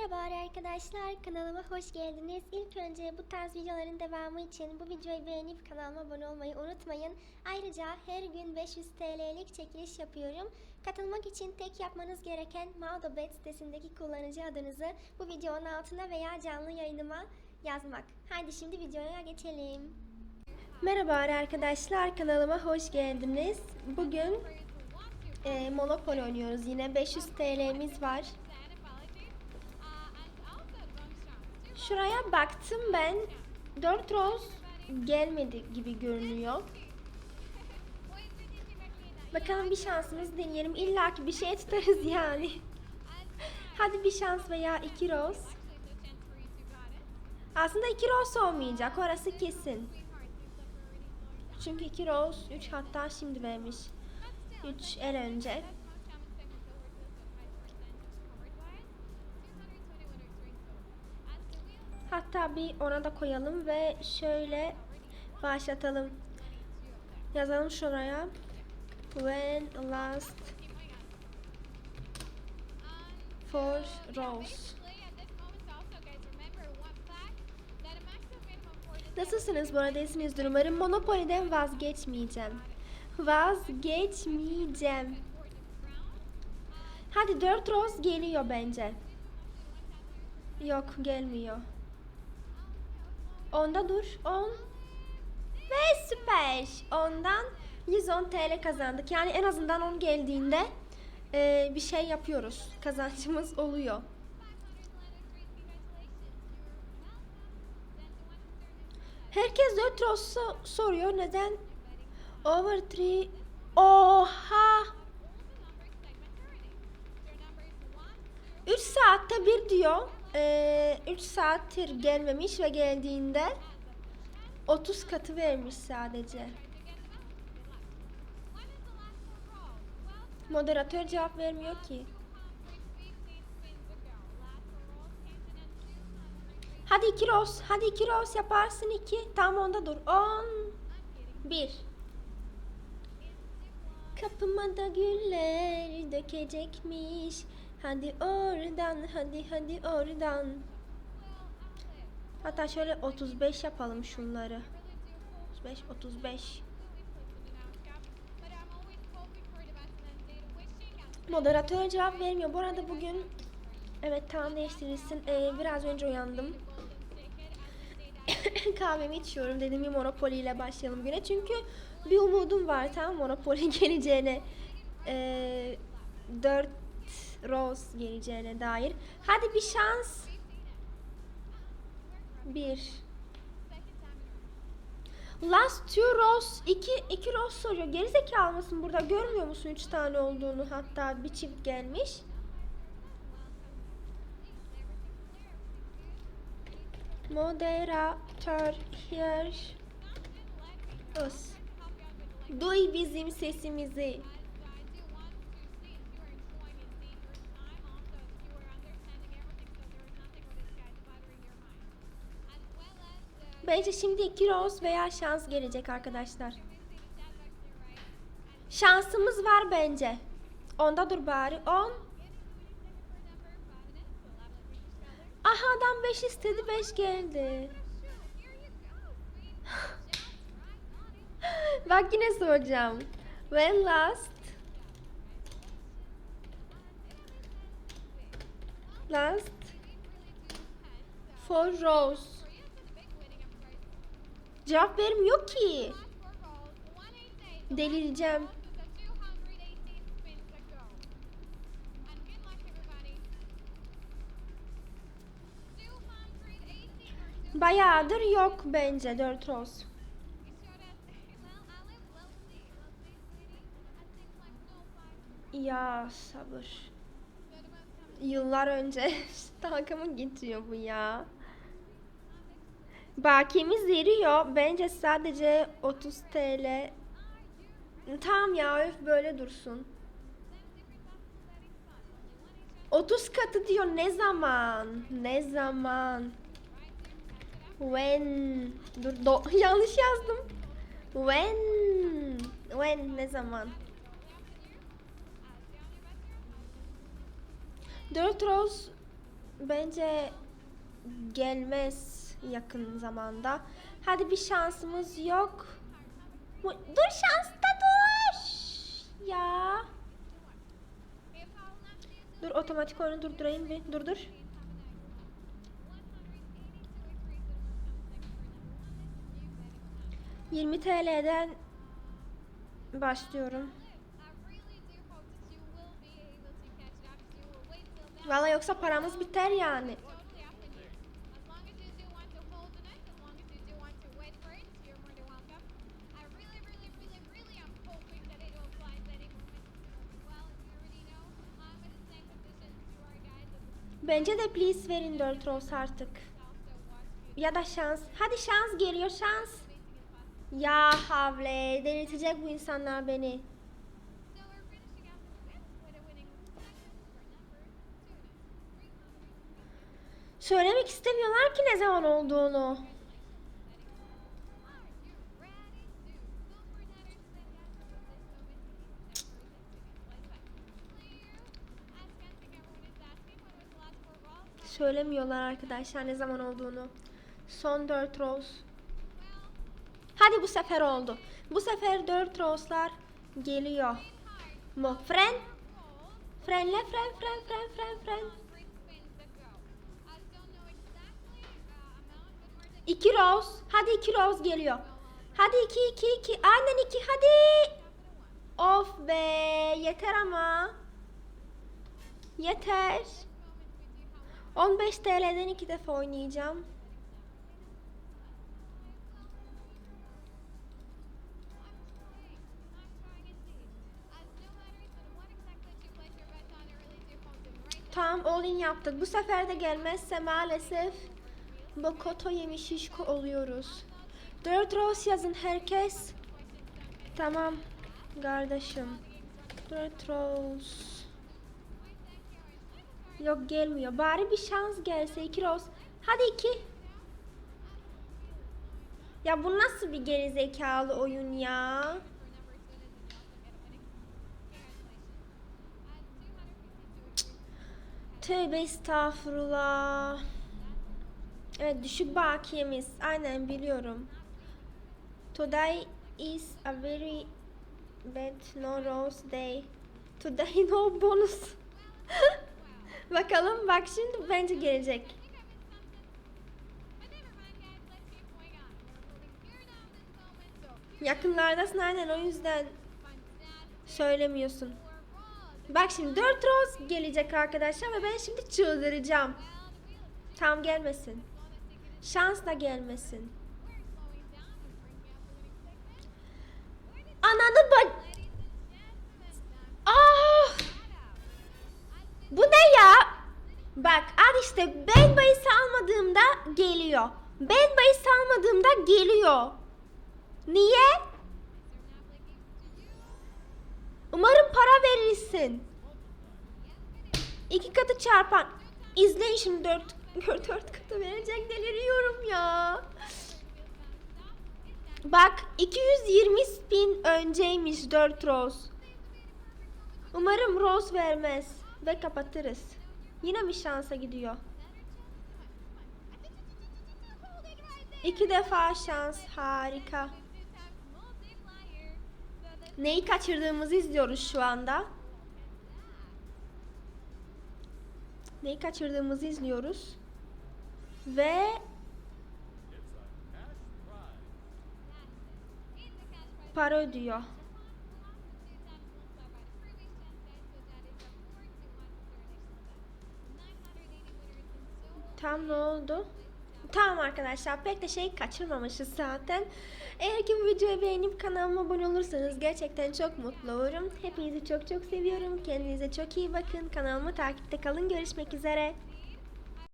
Merhaba arkadaşlar kanalıma hoş geldiniz. İlk önce bu tarz videoların devamı için bu videoyu beğenip kanalıma abone olmayı unutmayın. Ayrıca her gün 500 TL'lik çekiliş yapıyorum. Katılmak için tek yapmanız gereken Maudobet sitesindeki kullanıcı adınızı bu videonun altına veya canlı yayınıma yazmak. Haydi şimdi videoya geçelim. Merhaba arkadaşlar kanalıma hoş geldiniz. Bugün e, Monopoly oynuyoruz yine 500 TL'miz var. Şuraya baktım ben. 4 roz gelmedi gibi görünüyor. Bakalım bir şansımız deneyelim. İlla ki bir şey tutarız yani. Hadi bir şans veya 2 roz. Aslında 2 roz olmayacak. Orası kesin. Çünkü 2 roz 3 hatta şimdi vermiş. 3 el önce. Hatta bir ona da koyalım ve şöyle başlatalım. Yazalım şuraya. When last four rows. Nasılsınız bu arada iyisinizdir umarım. Monopoly'den vazgeçmeyeceğim. Vazgeçmeyeceğim. Hadi 4 roz geliyor bence. Yok gelmiyor. Onda dur. 10. Ve süper. Ondan 110 TL kazandık. Yani en azından 10 geldiğinde e, bir şey yapıyoruz. Kazancımız oluyor. Herkes 4 roz so- soruyor. Neden? Over 3. Oha! 3 saatte bir diyor. 3 saattir gelmemiş ve geldiğinde 30 katı vermiş sadece. Moderatör cevap vermiyor ki. Hadi 2 roz. Hadi 2 roz yaparsın 2. Tam onda dur. 10 1 Kapıma da güller dökecekmiş. Hadi oradan, hadi hadi oradan. Hatta şöyle 35 yapalım şunları. 35, 35. Moderatör cevap vermiyor. Bu arada bugün evet tamam değiştirilsin. Ee, biraz önce uyandım. Kahvemi içiyorum. Dedim bir Monopoly ile başlayalım güne. Çünkü bir umudum var tamam Monopoly geleceğine. Ee, 4 Rose geleceğine dair. Hadi bir şans. Bir. Last two Rose. iki, iki Rose soruyor. Gerizekalı mısın burada? Görmüyor musun üç tane olduğunu? Hatta bir çift gelmiş. Moderatör here us. Duy bizim sesimizi. Bence şimdi iki rose veya şans gelecek arkadaşlar. Şansımız var bence. Onda dur bari. 10. Aha adam 5 istedi 5 geldi. Bak yine soracağım. When last last four rows Cevap vermiyor ki. Delireceğim. Bayağıdır yok bence 4 roz. Ya sabır. Yıllar önce takımı getiriyor bu ya. Bakiyemiz veriyor. Bence sadece 30 TL. Tamam ya öf böyle dursun. 30 katı diyor ne zaman? Ne zaman? When? Dur do- yanlış yazdım. When? When ne zaman? 4 roz bence gelmez yakın zamanda. Hadi bir şansımız yok. Dur şansta dur. Ya. Dur otomatik oyunu durdurayım bir. Dur dur. 20 TL'den başlıyorum. Valla yoksa paramız biter yani. Bence de please verin 4 rose artık. Ya da şans. Hadi şans geliyor şans. Ya havle delirtecek bu insanlar beni. Söylemek istemiyorlar ki ne zaman olduğunu. Söylemiyorlar arkadaşlar ne zaman olduğunu. Son 4 rose. Hadi bu sefer oldu. Bu sefer 4 rose'lar geliyor. Mo fren. Frenle fren fren fren fren fren. 2 rose. Hadi 2 rose geliyor. Hadi 2 2 2. Aynen 2 hadi. Of be yeter ama. Yeter. 15 TL'den iki defa oynayacağım. Tamam all in yaptık. Bu sefer de gelmezse maalesef Bokoto yemiş şişko oluyoruz. 4 rose yazın herkes. Tamam kardeşim. 4 rose. Yok gelmiyor. Bari bir şans gelse. 2 rose. Hadi 2. Ya bu nasıl bir gerizekalı oyun ya? Tövbe estağfurullah. Evet düşük bakiyemiz. Aynen biliyorum. Today is a very bad no rose day. Today no bonus. Bakalım bak şimdi bence gelecek. Yakınlardasın aynen o yüzden söylemiyorsun. Bak şimdi 4 rose gelecek arkadaşlar ve ben şimdi çıldıracağım. Tam gelmesin. Şans da gelmesin. Ananı bak. Ah! Bu ne ya? Bak al işte ben bahis almadığımda geliyor. Ben bahis almadığımda geliyor. Niye? Umarım para verirsin. İki katı çarpan. İzleyin şimdi dört, dört katı verecek deliriyorum ya. Bak 220 bin önceymiş 4 rose. Umarım rose vermez ve kapatırız. Yine mi şansa gidiyor? İki defa şans harika. Neyi kaçırdığımızı izliyoruz şu anda. Neyi kaçırdığımızı izliyoruz. Ve para ödüyor. Tam ne oldu? Tamam arkadaşlar pek de şey kaçırmamışız zaten. Eğer ki bu videoyu beğenip kanalıma abone olursanız gerçekten çok mutlu olurum. Hepinizi çok çok seviyorum. Kendinize çok iyi bakın. Kanalımı takipte kalın. Görüşmek üzere.